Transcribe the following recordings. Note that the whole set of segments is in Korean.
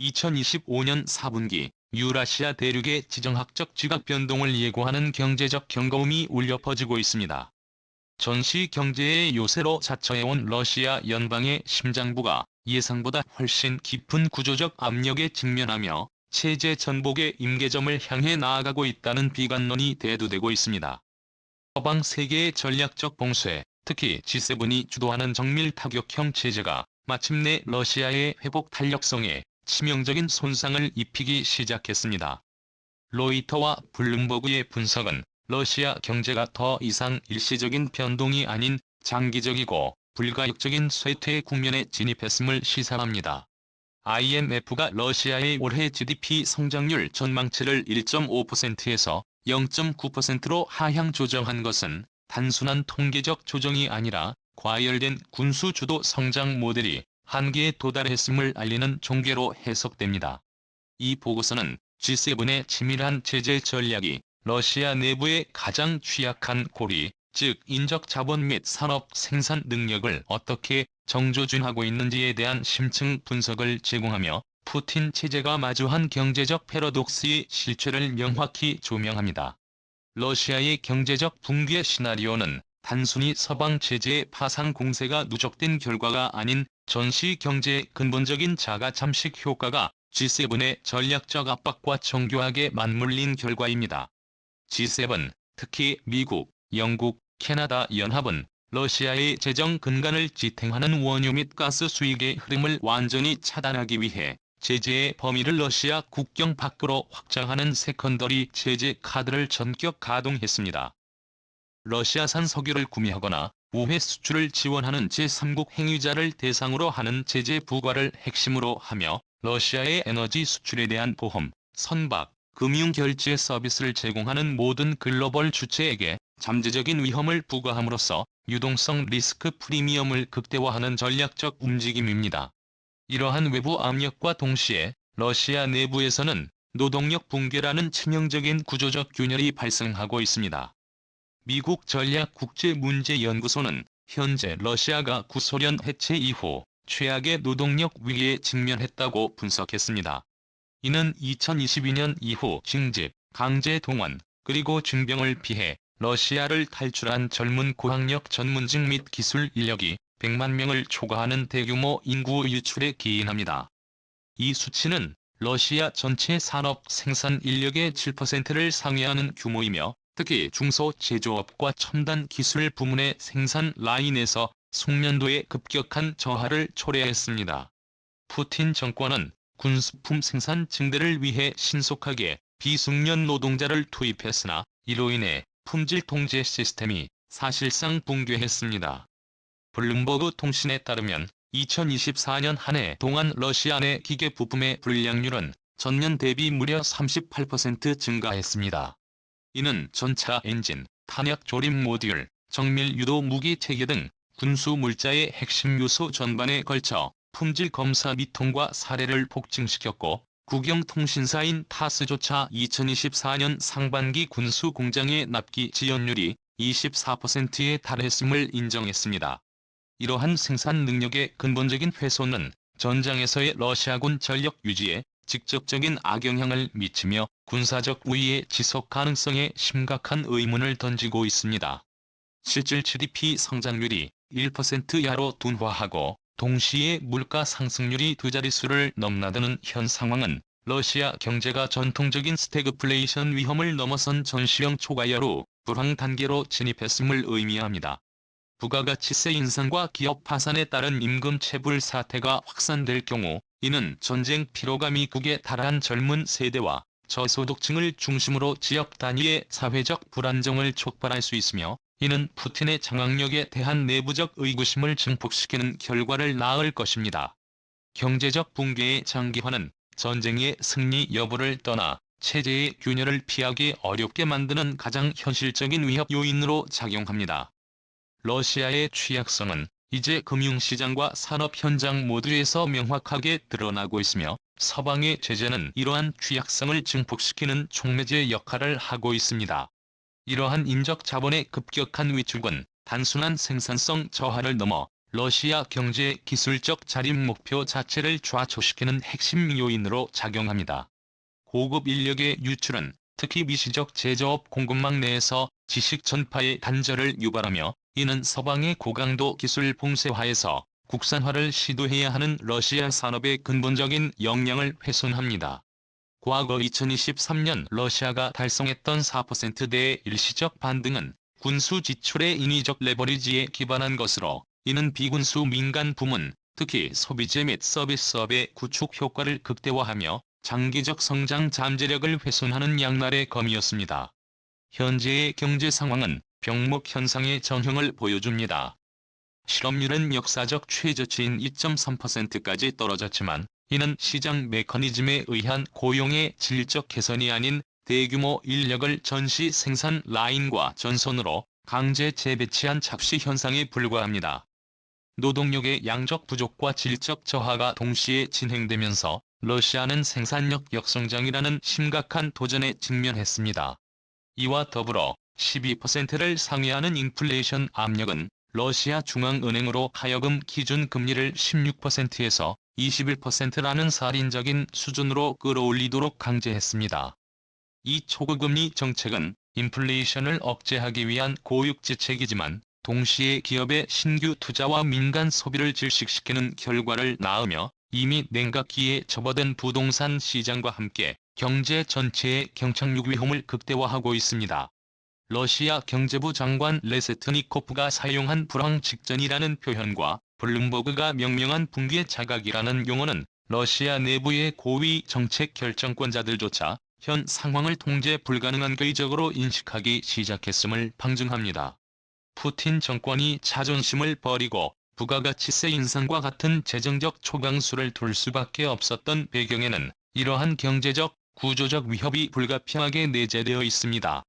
2025년 4분기 유라시아 대륙의 지정학적 지각 변동을 예고하는 경제적 경고음이 울려 퍼지고 있습니다. 전시 경제의 요새로 자처해온 러시아 연방의 심장부가 예상보다 훨씬 깊은 구조적 압력에 직면하며 체제 전복의 임계점을 향해 나아가고 있다는 비관론이 대두되고 있습니다. 서방 세계의 전략적 봉쇄, 특히 G7이 주도하는 정밀 타격형 체제가 마침내 러시아의 회복 탄력성에 치명적인 손상을 입히기 시작했습니다. 로이터와 블룸버그의 분석은 러시아 경제가 더 이상 일시적인 변동이 아닌 장기적이고 불가역적인 쇠퇴 국면에 진입했음을 시사합니다. IMF가 러시아의 올해 GDP 성장률 전망치를 1.5%에서 0.9%로 하향 조정한 것은 단순한 통계적 조정이 아니라 과열된 군수 주도 성장 모델이 한계에 도달했음을 알리는 종계로 해석됩니다. 이 보고서는 G7의 치밀한 제재 전략이 러시아 내부의 가장 취약한 고리, 즉 인적 자본 및 산업 생산 능력을 어떻게 정조준하고 있는지에 대한 심층 분석을 제공하며 푸틴 체제가 마주한 경제적 패러독스의 실체를 명확히 조명합니다. 러시아의 경제적 붕괴 시나리오는 단순히 서방 체제의 파상 공세가 누적된 결과가 아닌 전시 경제의 근본적인 자가 잠식 효과가 G7의 전략적 압박과 정교하게 맞물린 결과입니다. G7, 특히 미국, 영국, 캐나다 연합은 러시아의 재정 근간을 지탱하는 원유 및 가스 수익의 흐름을 완전히 차단하기 위해 제재의 범위를 러시아 국경 밖으로 확장하는 세컨더리 제재 카드를 전격 가동했습니다. 러시아산 석유를 구매하거나 우회 수출을 지원하는 제3국 행위자를 대상으로 하는 제재 부과를 핵심으로 하며 러시아의 에너지 수출에 대한 보험, 선박, 금융 결제 서비스를 제공하는 모든 글로벌 주체에게 잠재적인 위험을 부과함으로써 유동성 리스크 프리미엄을 극대화하는 전략적 움직임입니다. 이러한 외부 압력과 동시에 러시아 내부에서는 노동력 붕괴라는 치명적인 구조적 균열이 발생하고 있습니다. 미국 전략국제문제연구소는 현재 러시아가 구소련 해체 이후 최악의 노동력 위기에 직면했다고 분석했습니다. 이는 2022년 이후 징집, 강제 동원, 그리고 징병을 피해 러시아를 탈출한 젊은 고학력 전문직 및 기술 인력이 100만 명을 초과하는 대규모 인구 유출에 기인합니다. 이 수치는 러시아 전체 산업 생산 인력의 7%를 상회하는 규모이며 특히 중소 제조업과 첨단 기술 부문의 생산 라인에서 숙련도의 급격한 저하를 초래했습니다. 푸틴 정권은 군수품 생산 증대를 위해 신속하게 비숙련 노동자를 투입했으나 이로 인해 품질 통제 시스템이 사실상 붕괴했습니다. 블룸버그 통신에 따르면 2024년 한 해 동안 러시아 내 기계 부품의 불량률은 전년 대비 무려 38% 증가했습니다. 이는 전차 엔진, 탄약 조립 모듈, 정밀 유도 무기 체계 등 군수 물자의 핵심 요소 전반에 걸쳐 품질 검사 미통과 사례를 폭증시켰고 국영통신사인 타스조차 2024년 상반기 군수 공장의 납기 지연율이 24%에 달했음을 인정했습니다. 이러한 생산 능력의 근본적인 훼손은 전장에서의 러시아군 전력 유지에 직접적인 악영향을 미치며 군사적 우위의 지속 가능성에 심각한 의문을 던지고 있습니다. 실질 GDP 성장률이 1% 이하로 둔화하고 동시에 물가 상승률이 두 자릿수를 넘나드는 현 상황은 러시아 경제가 전통적인 스태그플레이션 위험을 넘어선 전시형 초과열후 불황 단계로 진입했음을 의미합니다. 부가가치세 인상과 기업 파산에 따른 임금 체불 사태가 확산될 경우 이는 전쟁 피로감이 국에 달한 젊은 세대와 저소득층을 중심으로 지역 단위의 사회적 불안정을 촉발할 수 있으며 이는 푸틴의 장악력에 대한 내부적 의구심을 증폭시키는 결과를 낳을 것입니다. 경제적 붕괴의 장기화는 전쟁의 승리 여부를 떠나 체제의 균열을 피하기 어렵게 만드는 가장 현실적인 위협 요인으로 작용합니다. 러시아의 취약성은 이제 금융시장과 산업 현장 모두에서 명확하게 드러나고 있으며 서방의 제재는 이러한 취약성을 증폭시키는 촉매제 역할을 하고 있습니다. 이러한 인적 자본의 급격한 위축은 단순한 생산성 저하를 넘어 러시아 경제의 기술적 자립 목표 자체를 좌초시키는 핵심 요인으로 작용합니다. 고급 인력의 유출은 특히 미시적 제조업 공급망 내에서 지식 전파의 단절을 유발하며 이는 서방의 고강도 기술 봉쇄화에서 국산화를 시도해야 하는 러시아 산업의 근본적인 역량을 훼손합니다. 과거 2023년 러시아가 달성했던 4%대의 일시적 반등은 군수 지출의 인위적 레버리지에 기반한 것으로 이는 비군수 민간 부문, 특히 소비재 및 서비스업의 구축 효과를 극대화하며 장기적 성장 잠재력을 훼손하는 양날의 검이었습니다. 현재의 경제 상황은 병목 현상의 전형을 보여줍니다. 실업률은 역사적 최저치인 2.3%까지 떨어졌지만 이는 시장 메커니즘에 의한 고용의 질적 개선이 아닌 대규모 인력을 전시 생산 라인과 전선으로 강제 재배치한 착시 현상에 불과합니다. 노동력의 양적 부족과 질적 저하가 동시에 진행되면서 러시아는 생산력 역성장이라는 심각한 도전에 직면했습니다. 이와 더불어 12%를 상회하는 인플레이션 압력은 러시아 중앙은행으로 하여금 기준 금리를 16%에서 21%라는 살인적인 수준으로 끌어올리도록 강제했습니다. 이 초고금리 정책은 인플레이션을 억제하기 위한 고육지책이지만 동시에 기업의 신규 투자와 민간 소비를 질식시키는 결과를 낳으며 이미 냉각기에 접어든 부동산 시장과 함께 경제 전체의 경착륙 위험을 극대화하고 있습니다. 러시아 경제부 장관 레세트니코프가 사용한 불황 직전이라는 표현과 블룸버그가 명명한 붕괴 자각이라는 용어는 러시아 내부의 고위 정책 결정권자들조차 현 상황을 통제 불가능한 괴이적으로 인식하기 시작했음을 방증합니다. 푸틴 정권이 자존심을 버리고 부가가치세 인상과 같은 재정적 초강수를 둘 수밖에 없었던 배경에는 이러한 경제적, 구조적 위협이 불가피하게 내재되어 있습니다.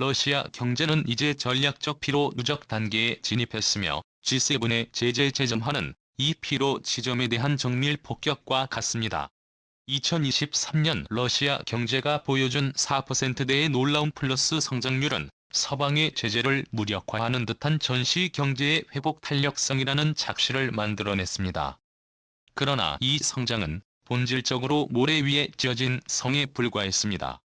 러시아 경제는 이제 전략적 피로 누적 단계에 진입했으며 G7의 제재 재점화는 이 피로 지점에 대한 정밀 폭격과 같습니다. 2023년 러시아 경제가 보여준 4%대의 놀라운 플러스 성장률은 서방의 제재를 무력화하는 듯한 전시 경제의 회복 탄력성이라는 착시를 만들어냈습니다. 그러나 이 성장은 본질적으로 모래 위에 지어진 성에 불과했습니다.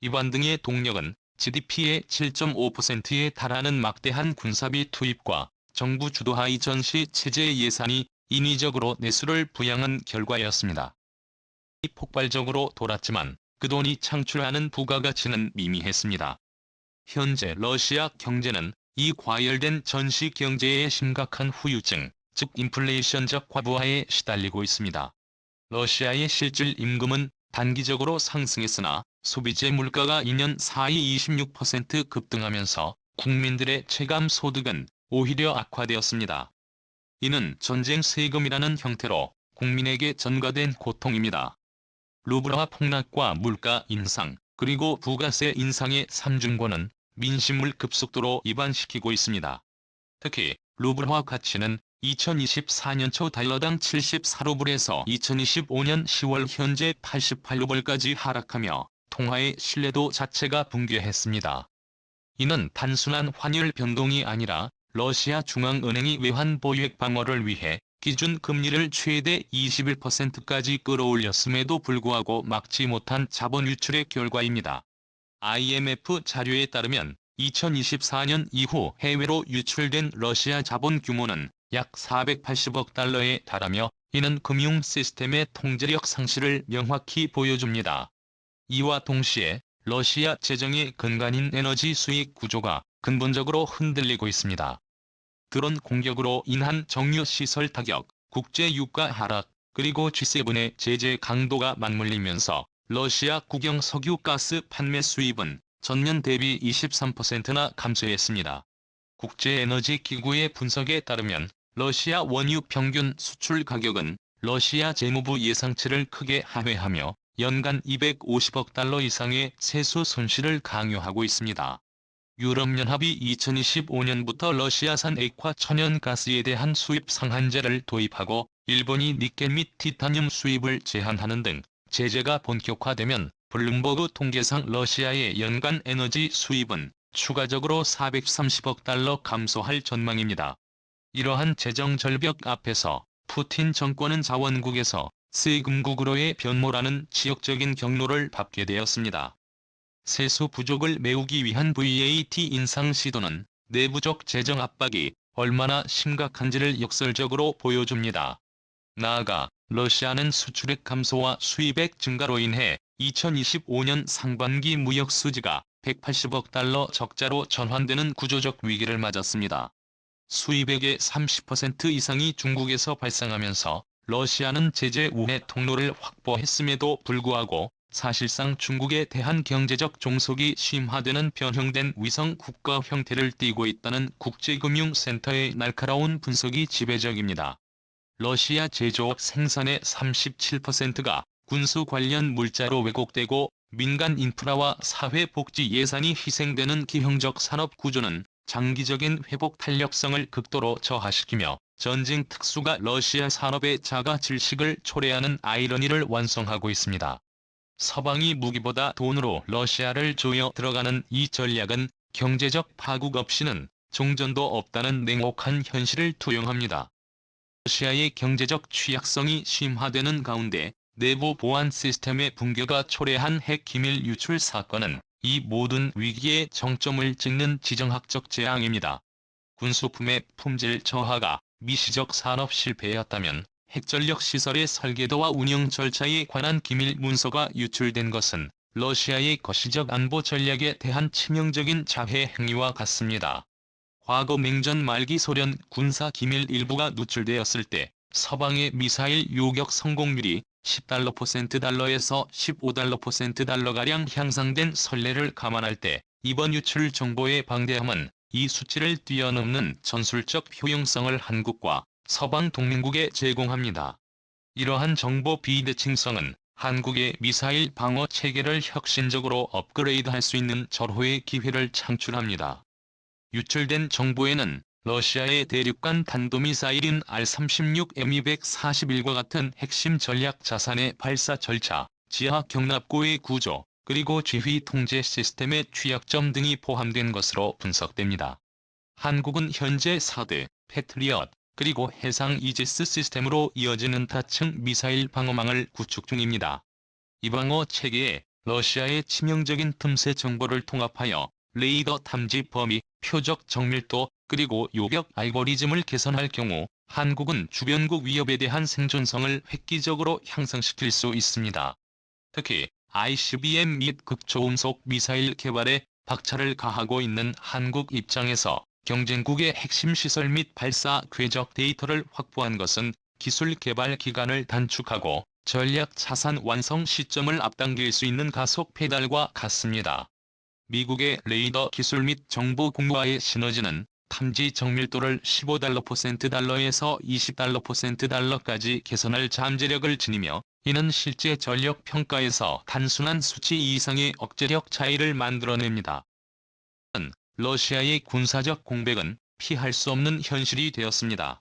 이 반 등의 동력은 GDP의 7.5%에 달하는 막대한 군사비 투입과 정부 주도하의 전시 체제 예산이 인위적으로 내수를 부양한 결과였습니다. 이 폭발적으로 돌았지만 그 돈이 창출하는 부가가치는 미미했습니다. 현재 러시아 경제는 이 과열된 전시 경제의 심각한 후유증, 즉 인플레이션적 과부하에 시달리고 있습니다. 러시아의 실질 임금은 단기적으로 상승했으나 소비재 물가가 2년 사이 26% 급등하면서 국민들의 체감 소득은 오히려 악화되었습니다. 이는 전쟁 세금이라는 형태로 국민에게 전가된 고통입니다. 루브라 폭락과 물가 인상, 그리고 부가세 인상의 3중권은 민심을 급속도로 이반시키고 있습니다. 특히 루블화 가치는 2024년 초 달러당 74루블에서 2025년 10월 현재 88루블까지 하락하며 통화의 신뢰도 자체가 붕괴했습니다. 이는 단순한 환율 변동이 아니라 러시아 중앙은행이 외환 보유액 방어를 위해 기준 금리를 최대 21%까지 끌어올렸음에도 불구하고 막지 못한 자본 유출의 결과입니다. IMF 자료에 따르면 2024년 이후 해외로 유출된 러시아 자본 규모는 약 480억 달러에 달하며 이는 금융 시스템의 통제력 상실을 명확히 보여줍니다. 이와 동시에 러시아 재정의 근간인 에너지 수익 구조가 근본적으로 흔들리고 있습니다. 드론 공격으로 인한 정유 시설 타격, 국제 유가 하락, 그리고 G7의 제재 강도가 맞물리면서 러시아 국영 석유 가스 판매 수입은 전년 대비 23%나 감소했습니다. 국제에너지기구의 분석에 따르면 러시아 원유 평균 수출 가격은 러시아 재무부 예상치를 크게 하회하며 연간 250억 달러 이상의 세수 손실을 강요하고 있습니다. 유럽연합이 2025년부터 러시아산 액화 천연가스에 대한 수입 상한제를 도입하고 일본이 니켈 및 티타늄 수입을 제한하는 등 제재가 본격화되면 블룸버그 통계상 러시아의 연간 에너지 수입은 추가적으로 430억 달러 감소할 전망입니다. 이러한 재정 절벽 앞에서 푸틴 정권은 자원국에서 세금국으로의 변모라는 지역적인 경로를 밟게 되었습니다. 세수 부족을 메우기 위한 VAT 인상 시도는 내부적 재정 압박이 얼마나 심각한지를 역설적으로 보여줍니다. 나아가 러시아는 수출액 감소와 수입액 증가로 인해 2025년 상반기 무역 수지가 180억 달러 적자로 전환되는 구조적 위기를 맞았습니다. 수입액의 30% 이상이 중국에서 발생하면서 러시아는 제재 우회 통로를 확보했음에도 불구하고 사실상 중국에 대한 경제적 종속이 심화되는 변형된 위성 국가 형태를 띠고 있다는 국제금융센터의 날카로운 분석이 지배적입니다. 러시아 제조업 생산의 37%가 군수 관련 물자로 왜곡되고 민간 인프라와 사회복지 예산이 희생되는 기형적 산업 구조는 장기적인 회복 탄력성을 극도로 저하시키며 전쟁 특수가 러시아 산업의 자가 질식을 초래하는 아이러니를 완성하고 있습니다. 서방이 무기보다 돈으로 러시아를 조여 들어가는 이 전략은 경제적 파국 없이는 종전도 없다는 냉혹한 현실을 투영합니다. 러시아의 경제적 취약성이 심화되는 가운데 내부 보안 시스템의 붕괴가 초래한 핵 기밀 유출 사건은 이 모든 위기의 정점을 찍는 지정학적 재앙입니다. 군수품의 품질 저하가 미시적 산업 실패였다면 핵전력 시설의 설계도와 운영 절차에 관한 기밀 문서가 유출된 것은 러시아의 거시적 안보 전략에 대한 치명적인 자해 행위와 같습니다. 과거 냉전 말기 소련 군사 기밀 일부가 누출되었을 때 서방의 미사일 요격 성공률이 10달러 퍼센트 달러에서 15달러 퍼센트 달러가량 향상된 선례를 감안할 때 이번 유출 정보의 방대함은 이 수치를 뛰어넘는 전술적 효용성을 한국과 서방 동맹국에 제공합니다. 이러한 정보 비대칭성은 한국의 미사일 방어 체계를 혁신적으로 업그레이드할 수 있는 절호의 기회를 창출합니다. 유출된 정보에는 러시아의 대륙간 탄도미사일인 R-36M241과 같은 핵심 전략 자산의 발사 절차, 지하 경납고의 구조, 그리고 지휘 통제 시스템의 취약점 등이 포함된 것으로 분석됩니다. 한국은 현재 사드, 패트리엇, 그리고 해상 이지스 시스템으로 이어지는 다층 미사일 방어망을 구축 중입니다. 이 방어 체계에 러시아의 치명적인 틈새 정보를 통합하여 레이더 탐지 범위, 표적 정밀도, 그리고 요격 알고리즘을 개선할 경우 한국은 주변국 위협에 대한 생존성을 획기적으로 향상시킬 수 있습니다. 특히 ICBM 및 극초음속 미사일 개발에 박차를 가하고 있는 한국 입장에서 경쟁국의 핵심 시설 및 발사 궤적 데이터를 확보한 것은 기술 개발 기간을 단축하고 전략 자산 완성 시점을 앞당길 수 있는 가속 페달과 같습니다. 미국의 레이더 기술 및 정보 공유와의 시너지는 탐지 정밀도를 15달러 퍼센트 달러에서 20달러 퍼센트 달러까지 개선할 잠재력을 지니며 이는 실제 전력 평가에서 단순한 수치 이상의 억제력 차이를 만들어냅니다. 러시아의 군사적 공백은 피할 수 없는 현실이 되었습니다.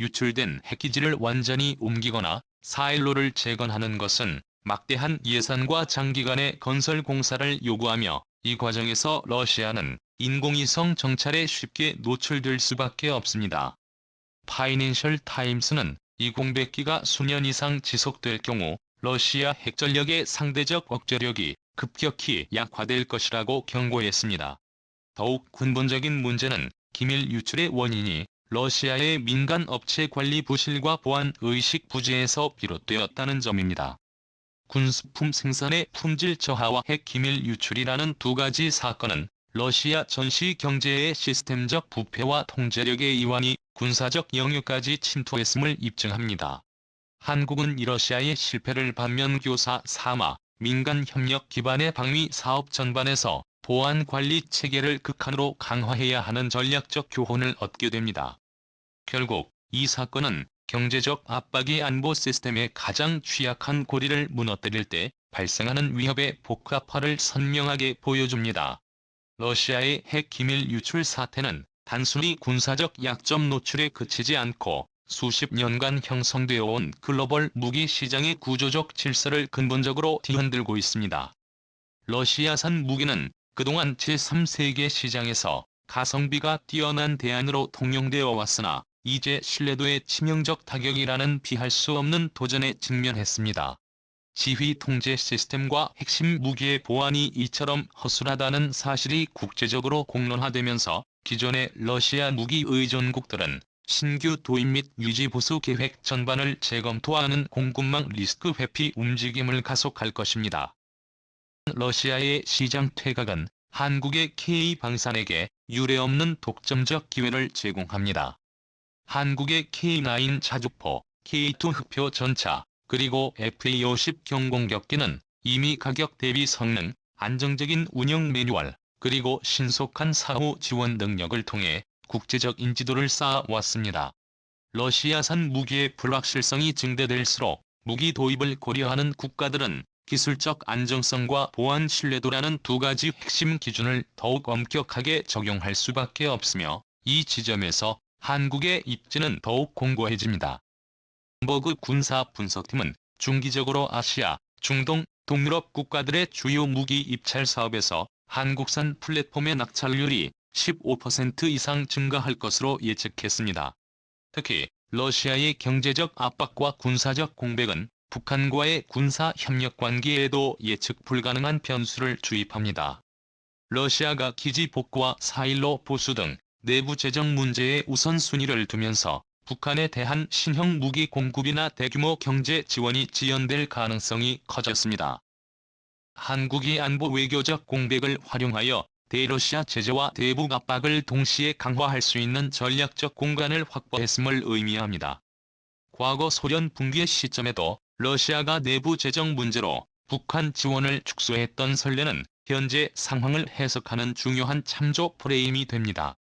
유출된 핵기지를 완전히 옮기거나 사일로를 재건하는 것은 막대한 예산과 장기간의 건설 공사를 요구하며 이 과정에서 러시아는 인공위성 정찰에 쉽게 노출될 수밖에 없습니다. 파이낸셜 타임스는 이 공백기가 수년 이상 지속될 경우 러시아 핵전력의 상대적 억제력이 급격히 약화될 것이라고 경고했습니다. 더욱 근본적인 문제는 기밀 유출의 원인이 러시아의 민간 업체 관리 부실과 보안 의식 부재에서 비롯되었다는 점입니다. 군수품 생산의 품질 저하와 핵 기밀 유출이라는 두 가지 사건은 러시아 전시 경제의 시스템적 부패와 통제력의 이완이 군사적 영역까지 침투했음을 입증합니다. 한국은 이 러시아의 실패를 반면 교사 사마, 민간 협력 기반의 방위 사업 전반에서 보안 관리 체계를 극한으로 강화해야 하는 전략적 교훈을 얻게 됩니다. 결국 이 사건은 경제적 압박이 안보 시스템의 가장 취약한 고리를 무너뜨릴 때 발생하는 위협의 복합화를 선명하게 보여줍니다. 러시아의 핵 기밀 유출 사태는 단순히 군사적 약점 노출에 그치지 않고 수십 년간 형성되어 온 글로벌 무기 시장의 구조적 질서를 근본적으로 뒤흔들고 있습니다. 러시아산 무기는 그동안 제3세계 시장에서 가성비가 뛰어난 대안으로 통용되어 왔으나 이제 신뢰도에 치명적 타격이라는 피할 수 없는 도전에 직면했습니다. 지휘 통제 시스템과 핵심 무기의 보안이 이처럼 허술하다는 사실이 국제적으로 공론화되면서 기존의 러시아 무기 의존국들은 신규 도입 및 유지 보수 계획 전반을 재검토하는 공급망 리스크 회피 움직임을 가속할 것입니다. 러시아의 시장 퇴각은 한국의 K 방산에게 유례없는 독점적 기회를 제공합니다. 한국의 K9 자주포, K2 흑표 전차, 그리고 FA50 경공격기는 이미 가격 대비 성능, 안정적인 운영 매뉴얼, 그리고 신속한 사후 지원 능력을 통해 국제적 인지도를 쌓아왔습니다. 러시아산 무기의 불확실성이 증대될수록 무기 도입을 고려하는 국가들은 기술적 안정성과 보안 신뢰도라는 두 가지 핵심 기준을 더욱 엄격하게 적용할 수밖에 없으며 이 지점에서 한국의 입지는 더욱 공고해집니다. 버그 군사 분석팀은 중기적으로 아시아, 중동, 동유럽 국가들의 주요 무기 입찰 사업에서 한국산 플랫폼의 낙찰률이 15% 이상 증가할 것으로 예측했습니다. 특히 러시아의 경제적 압박과 군사적 공백은 북한과의 군사 협력 관계에도 예측 불가능한 변수를 주입합니다. 러시아가 기지 복구와 4.15 보수 등 내부 재정 문제에 우선순위를 두면서 북한에 대한 신형 무기 공급이나 대규모 경제 지원이 지연될 가능성이 커졌습니다. 한국이 안보 외교적 공백을 활용하여 대러시아 제재와 대북 압박을 동시에 강화할 수 있는 전략적 공간을 확보했음을 의미합니다. 과거 소련 붕괴 시점에도 러시아가 내부 재정 문제로 북한 지원을 축소했던 선례는 현재 상황을 해석하는 중요한 참조 프레임이 됩니다.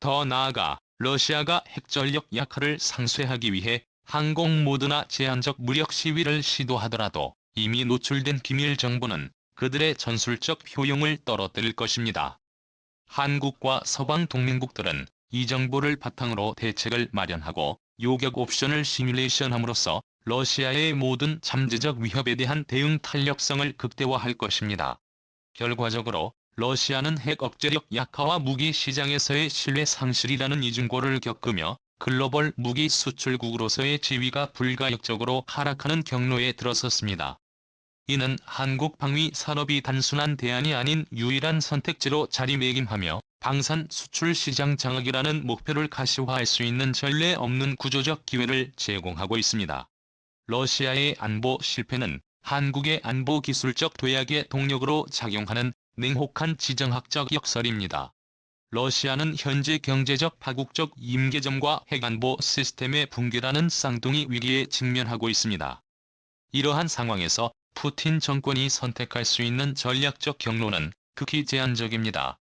더 나아가 러시아가 핵전력 약화를 상쇄하기 위해 항공 모드나 제한적 무력 시위를 시도하더라도 이미 노출된 기밀 정보는 그들의 전술적 효용을 떨어뜨릴 것입니다. 한국과 서방 동맹국들은 이 정보를 바탕으로 대책을 마련하고 요격 옵션을 시뮬레이션함으로써 러시아의 모든 잠재적 위협에 대한 대응 탄력성을 극대화할 것입니다. 결과적으로 러시아는 핵 억제력 약화와 무기 시장에서의 신뢰 상실이라는 이중고를 겪으며 글로벌 무기 수출국으로서의 지위가 불가역적으로 하락하는 경로에 들어섰습니다. 이는 한국 방위 산업이 단순한 대안이 아닌 유일한 선택지로 자리매김하며 방산 수출 시장 장악이라는 목표를 가시화할 수 있는 전례 없는 구조적 기회를 제공하고 있습니다. 러시아의 안보 실패는 한국의 안보 기술적 도약의 동력으로 작용하는 냉혹한 지정학적 역설입니다. 러시아는 현재 경제적 파국적 임계점과 핵안보 시스템의 붕괴라는 쌍둥이 위기에 직면하고 있습니다. 이러한 상황에서 푸틴 정권이 선택할 수 있는 전략적 경로는 극히 제한적입니다.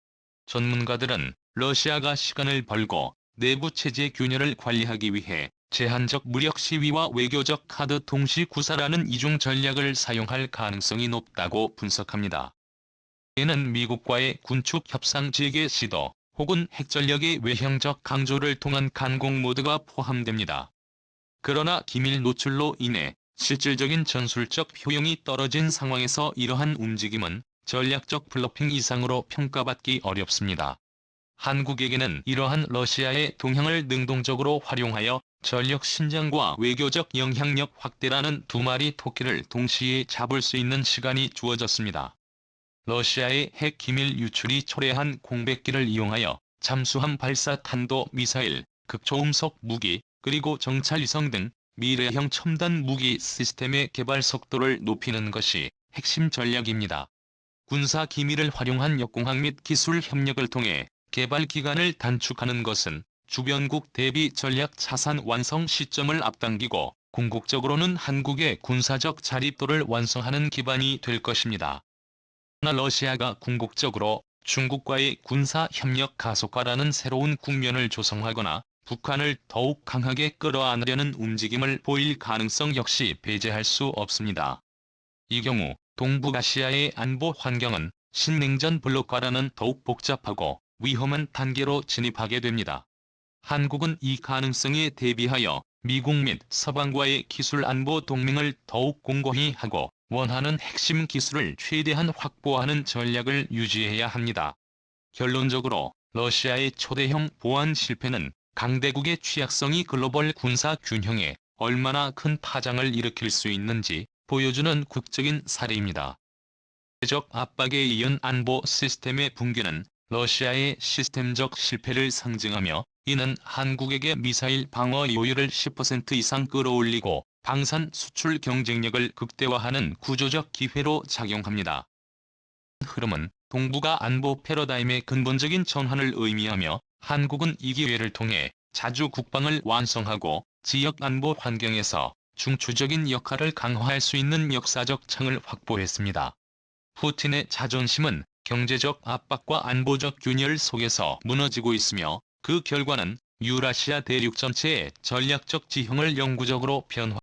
전문가들은 러시아가 시간을 벌고 내부 체제 균열을 관리하기 위해 제한적 무력 시위와 외교적 카드 동시 구사라는 이중 전략을 사용할 가능성이 높다고 분석합니다. 이는 미국과의 군축 협상 재개 시도 혹은 핵전력의 외형적 강조를 통한 간공 모드가 포함됩니다. 그러나 기밀 노출로 인해 실질적인 전술적 효용이 떨어진 상황에서 이러한 움직임은 전략적 블러핑 이상으로 평가받기 어렵습니다. 한국에게는 이러한 러시아의 동향을 능동적으로 활용하여 전력 신장과 외교적 영향력 확대라는 두 마리 토끼를 동시에 잡을 수 있는 시간이 주어졌습니다. 러시아의 핵 기밀 유출이 초래한 공백기를 이용하여 잠수함 발사 탄도 미사일, 극초음속 무기, 그리고 정찰위성 등 미래형 첨단 무기 시스템의 개발 속도를 높이는 것이 핵심 전략입니다. 군사 기밀을 활용한 역공학 및 기술 협력을 통해 개발 기간을 단축하는 것은 주변국 대비 전략 자산 완성 시점을 앞당기고 궁극적으로는 한국의 군사적 자립도를 완성하는 기반이 될 것입니다. 그러나 러시아가 궁극적으로 중국과의 군사 협력 가속화라는 새로운 국면을 조성하거나 북한을 더욱 강하게 끌어안으려는 움직임을 보일 가능성 역시 배제할 수 없습니다. 이 경우 동북아시아의 안보 환경은 신냉전 블록과라는 더욱 복잡하고 위험한 단계로 진입하게 됩니다. 한국은 이 가능성에 대비하여 미국 및 서방과의 기술 안보 동맹을 더욱 공고히 하고 원하는 핵심 기술을 최대한 확보하는 전략을 유지해야 합니다. 결론적으로 러시아의 초대형 보안 실패는 강대국의 취약성이 글로벌 군사 균형에 얼마나 큰 파장을 일으킬 수 있는지 보여주는 극적인 사례입니다. 적 압박에 이은 안보 시스템의 붕괴는 러시아의 시스템적 실패를 상징하며 이는 한국에게 미사일 방어 요율을 10% 이상 끌어올리고 방산 수출 경쟁력을 극대화하는 구조적 기회로 작용합니다. 흐름은 동북아 안보 패러다임의 근본적인 전환을 의미하며 한국은 이 기회를 통해 자주 국방을 완성하고 지역 안보 환경에서 중추적인 역할을 강화할 수 있는 역사적 창을 확보했습니다. 푸틴의 자존심은 경제적 압박과 안보적 균열 속에서 무너지고 있으며 그 결과는 유라시아 대륙 전체의 전략적 지형을 영구적으로 변화